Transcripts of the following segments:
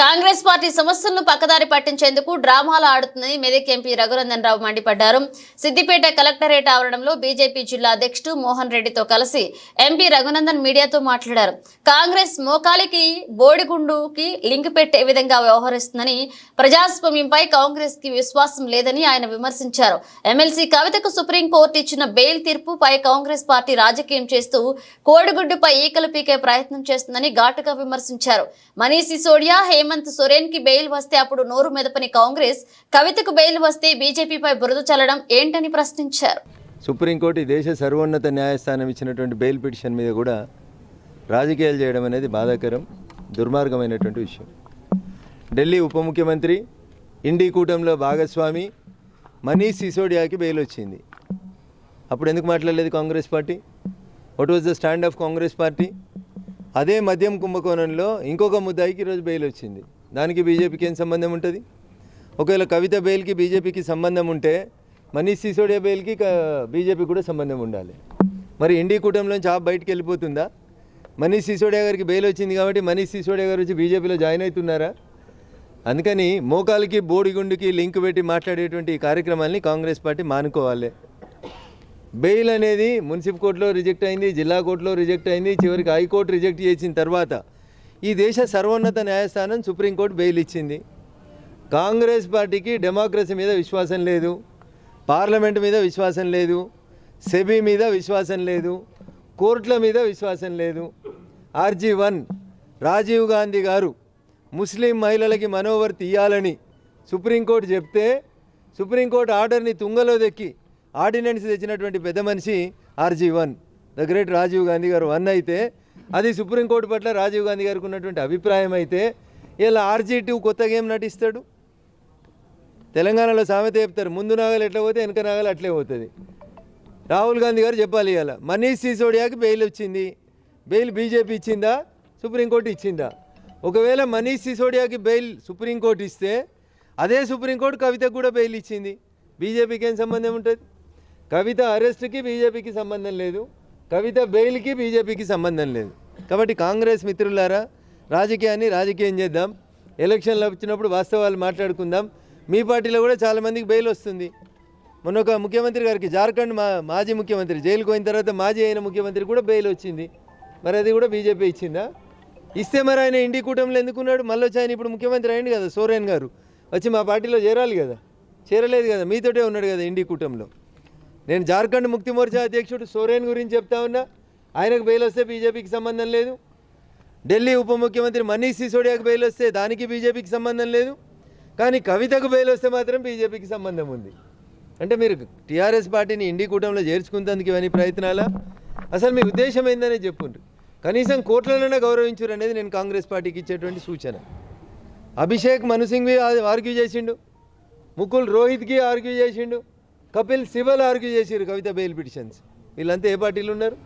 Congress party సమస్యలను పక్కదారి పట్టించేందుకు డ్రామాలు ఆడుతుందని మెదక్ ఎంపీ రఘునందన్ రావు మండిపడ్డారు. సిద్దిపేట కలెక్టరేట్ ఆవరణంలో బీజేపీ జిల్లా అధ్యక్షుడు మోహన్ రెడ్డితో కలిసి ఎంపీ రఘునందన్ మీడియాతో మాట్లాడారు. కాంగ్రెస్ మోకాలికి బోడిగుండుకి లింక్ పెట్టే విధంగా వ్యవహరిస్తుందని ప్రజాస్వామ్యంపై కాంగ్రెస్కి విశ్వాసం లేదని ఆయన విమర్శించారు. ఎమ్మెల్సీ కవితకు సుప్రీంకోర్టు ఇచ్చిన బెయిల్ తీర్పుపై కాంగ్రెస్ పార్టీ రాజకీయం చేస్తూ కోడిగుడ్డుపై ఈకలు పీకే ప్రయత్నం చేస్తుందని ఘాటుగా విమర్శించారు. మనీష్ సిసోడియా హేమంత్ సొరేన్కి బెయిల్ వస్తే అప్పుడు నోరు మెదపని కాంగ్రెస్ కవితకు బెయిల్ వస్తే బీజేపీపై బురద చల్లడం ఏంటని ప్రశ్నించారు. సుప్రీంకోర్టు దేశ సర్వోన్నత న్యాయస్థానం ఇచ్చినటువంటి బెయిల్ పిటిషన్ మీద కూడా రాజకీయాలు చేయడం అనేది బాధాకరం దుర్మార్గమైనటువంటి విషయం. ఢిల్లీ ఉప ముఖ్యమంత్రి ఇండి కూటంలో భాగస్వామి మనీష్ సిసోడియాకి బెయిల్ వచ్చింది. అప్పుడు ఎందుకు మాట్లాడలేదు Congress party? What was the stand of Congress party? అదే మద్యం కుంభకోణంలో ఇంకొక ముద్దాయికి ఈరోజు బెయిల్ వచ్చింది. దానికి బీజేపీకి ఏం సంబంధం ఉంటుంది? ఒకవేళ కవిత బెయిల్కి బీజేపీకి సంబంధం ఉంటే మనీష్ సిసోడియా బెయిల్కి బీజేపీ కూడా సంబంధం ఉండాలి. మరి ఇండి కూటమిలోంచి ఆ బయటికి వెళ్ళిపోతుందా? మనీష్ సిసోడియా గారికి బెయిల్ వచ్చింది కాబట్టి మనీష్ సిసోడియా గారు వచ్చి బీజేపీలో జాయిన్ అవుతున్నారా? అందుకని మోకాలకి బోడిగుండుకి లింక్ పెట్టి మాట్లాడేటువంటి ఈ కార్యక్రమాల్ని కాంగ్రెస్ పార్టీ మానుకోవాలి. బెయిల్ అనేది మున్సిపల్ కోర్టులో రిజెక్ట్ అయింది జిల్లా కోర్టులో రిజెక్ట్ అయింది చివరికి హైకోర్టు రిజెక్ట్ చేసిన తర్వాత ఈ దేశ సర్వోన్నత న్యాయస్థానం సుప్రీంకోర్టు బెయిల్ ఇచ్చింది. కాంగ్రెస్ పార్టీకి డెమోక్రసీ మీద విశ్వాసం లేదు పార్లమెంట్ మీద విశ్వాసం లేదు సెబీ మీద విశ్వాసం లేదు కోర్టుల మీద విశ్వాసం లేదు. ఆర్జీ వన్ రాజీవ్ గాంధీ గారు ముస్లిం మహిళలకి మనోవర్తి ఇవ్వాలని సుప్రీంకోర్టు చెప్తే సుప్రీంకోర్టు ఆర్డర్ని తుంగలో దెక్కి ఆర్డినెన్స్ తెచ్చినటువంటి పెద్ద మనిషి RG one the great Rajiv Gandhi గారు. వన్ అయితే అది సుప్రీంకోర్టు పట్ల రాజీవ్ గాంధీ గారికి ఉన్నటువంటి అభిప్రాయం అయితే ఇలా ఆర్జీ టూ కొత్తగా ఏం నటిస్తాడు. తెలంగాణలో సామెత చెప్తారు ముందు నాగలు ఎట్లా పోతే వెనక నాగలు అట్లే పోతుంది. రాహుల్ గాంధీ గారు చెప్పాలి ఇవాళ మనీష్ సిసోడియాకి బెయిల్ వచ్చింది. బెయిల్ బీజేపీ ఇచ్చిందా? సుప్రీంకోర్టు ఇచ్చిందా? ఒకవేళ మనీష్ సిసోడియాకి బెయిల్ సుప్రీంకోర్టు ఇస్తే అదే సుప్రీంకోర్టు కవితకు కూడా బెయిల్ ఇచ్చింది. బీజేపీకి ఏం సంబంధం ఉంటుంది? కవిత అరెస్ట్కి బీజేపీకి సంబంధం లేదు. కవిత బెయిల్కి బీజేపీకి సంబంధం లేదు. కాబట్టి కాంగ్రెస్ మిత్రులారా రాజకీయాన్ని రాజకీయం చేద్దాం. ఎలక్షన్లు వచ్చినప్పుడు వాస్తవాలు మాట్లాడుకుందాం. మీ పార్టీలో కూడా చాలామందికి బెయిల్ వస్తుంది. మొన్న ఒక ముఖ్యమంత్రి గారికి జార్ఖండ్ మా మాజీ ముఖ్యమంత్రి జైలుకు పోయిన తర్వాత మాజీ అయిన ముఖ్యమంత్రి కూడా బెయిల్ వచ్చింది. మరి అది కూడా బీజేపీ ఇచ్చిందా? ఇస్తే మరి ఆయన ఇండి కూటమిలో ఎందుకున్నాడు? మళ్ళీ వచ్చి ఆయన ఇప్పుడు ముఖ్యమంత్రి అయింది కదా సోరేన్ గారు. వచ్చి మా పార్టీలో చేరాలి కదా. చేరలేదు కదా మీతోటే ఉన్నాడు కదా ఇండి కూటమిలో. నేను జార్ఖండ్ ముక్తి మోర్చా అధ్యక్షుడు సోరేన్ గురించి చెప్తా ఉన్నా. ఆయనకు బెయిల్ వస్తే బీజేపీకి సంబంధం లేదు. ఢిల్లీ ఉప ముఖ్యమంత్రి మనీష్ సిసోడియాకు బెయిల్ వస్తే దానికి బీజేపీకి సంబంధం లేదు. కానీ కవితకు బెయిల్ వస్తే మాత్రం బీజేపీకి సంబంధం ఉంది. అంటే మీరు టీఆర్ఎస్ పార్టీని ఇండి కూటమిలో చేర్చుకుంటందుకు ఇవన్నీ ప్రయత్నాలా? అసలు మీ ఉద్దేశం ఏందనే చెప్పుండ్రు. కనీసం కోట్లలోనే గౌరవించురు అనేది నేను కాంగ్రెస్ పార్టీకి ఇచ్చేటువంటి సూచన. అభిషేక్ మనుసింగ్వి ఆర్గ్యూ చేసిండు. ముకుల్ రోహిత్కి ఆర్గ్యూ చేసిండు. కపిల్ సిబల్ ఆర్గ్యూ చేసిరు కవిత బెయిల్ పిటిషన్స్. వీళ్ళంతా ఏ పార్టీలు ఉన్నారు?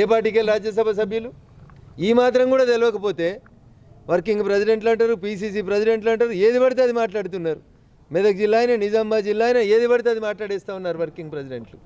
ఏ పార్టీకి రాజ్యసభ సభ్యులు? ఈ మాత్రం కూడా తెలియకపోతే వర్కింగ్ ప్రెసిడెంట్లు అంటారు పీసీసీ ప్రెసిడెంట్లు అంటారు ఏది పడితే అది మాట్లాడుతున్నారు. మెదక్ జిల్లా అయినా నిజామాబాద్ జిల్లా అయినా ఏది పడితే అది మాట్లాడేస్తూ ఉన్నారు వర్కింగ్ ప్రెసిడెంట్లు.